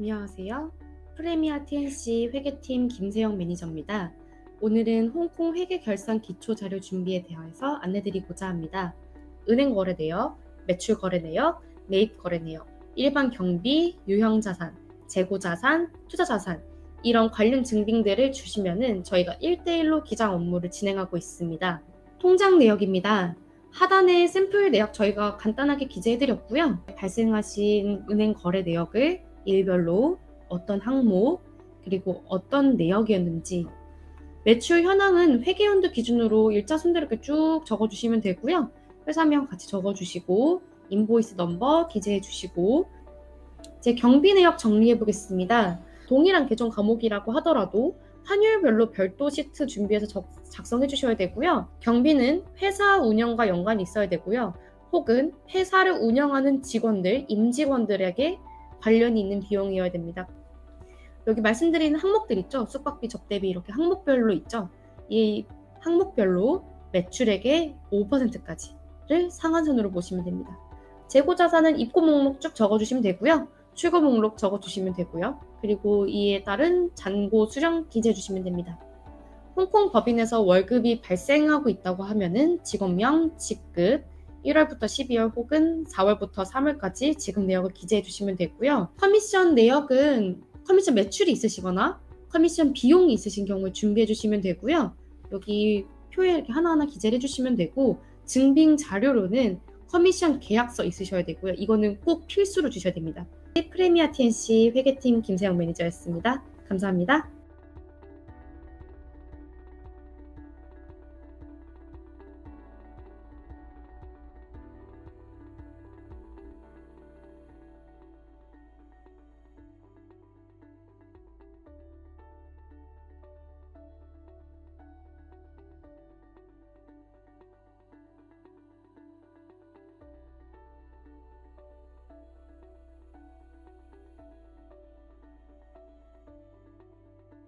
안녕하세요. 프레미아 TNC 회계팀 김세영 매니저입니다. 오늘은 홍콩 회계 결산 기초 자료 준비에 대해서 안내드리고자 합니다. 은행 거래 내역, 매출 거래 내역, 매입 거래 내역, 일반 경비, 유형 자산, 재고 자산, 투자 자산 이런 관련 증빙들을 주시면은 저희가 1대1로 기장 업무를 진행하고 있습니다. 통장 내역입니다. 하단에 샘플 내역 저희가 간단하게 기재해드렸고요. 발생하신 은행 거래 내역을 일별로 어떤 항목 그리고 어떤 내역이었는지 매출 현황은 회계연도 기준으로 일자 순대로 이렇게 쭉 적어주시면 되고요. 회사명 같이 적어주시고 인보이스 넘버 기재해 주시고 이제 경비 내역 정리해 보겠습니다. 동일한 계정 과목이라고 하더라도 환율별로 별도 시트 준비해서 적- 작성해 주셔야 되고요. 경비는 회사 운영과 연관이 있어야 되고요. 혹은 회사를 운영하는 직원들, 임직원들에게 관련이 있는 비용이어야 됩니다. 여기 말씀드리는 항목들 있죠? 숙박비, 접대비 이렇게 항목별로 있죠? 이 항목별로 매출액의 5%까지를 상한선으로 보시면 됩니다. 재고 자산은 입고 목록 쭉 적어주시면 되고요. 출고 목록 적어주시면 되고요. 그리고 이에 따른 잔고 수령 기재해 주시면 됩니다. 홍콩 법인에서 월급이 발생하고 있다고 하면은 직원명, 직급, 1월부터 12월 혹은 4월부터 3월까지 지급 내역을 기재해 주시면 되고요. 커미션 내역은 커미션 매출이 있으시거나 커미션 비용이 있으신 경우에 준비해 주시면 되고요. 여기 표에 이렇게 하나하나 기재를 해주시면 되고 증빙 자료로는 커미션 계약서 있으셔야 되고요. 이거는 꼭 필수로 주셔야 됩니다. 프레미아 TNC 회계팀 김세영 매니저였습니다. 감사합니다.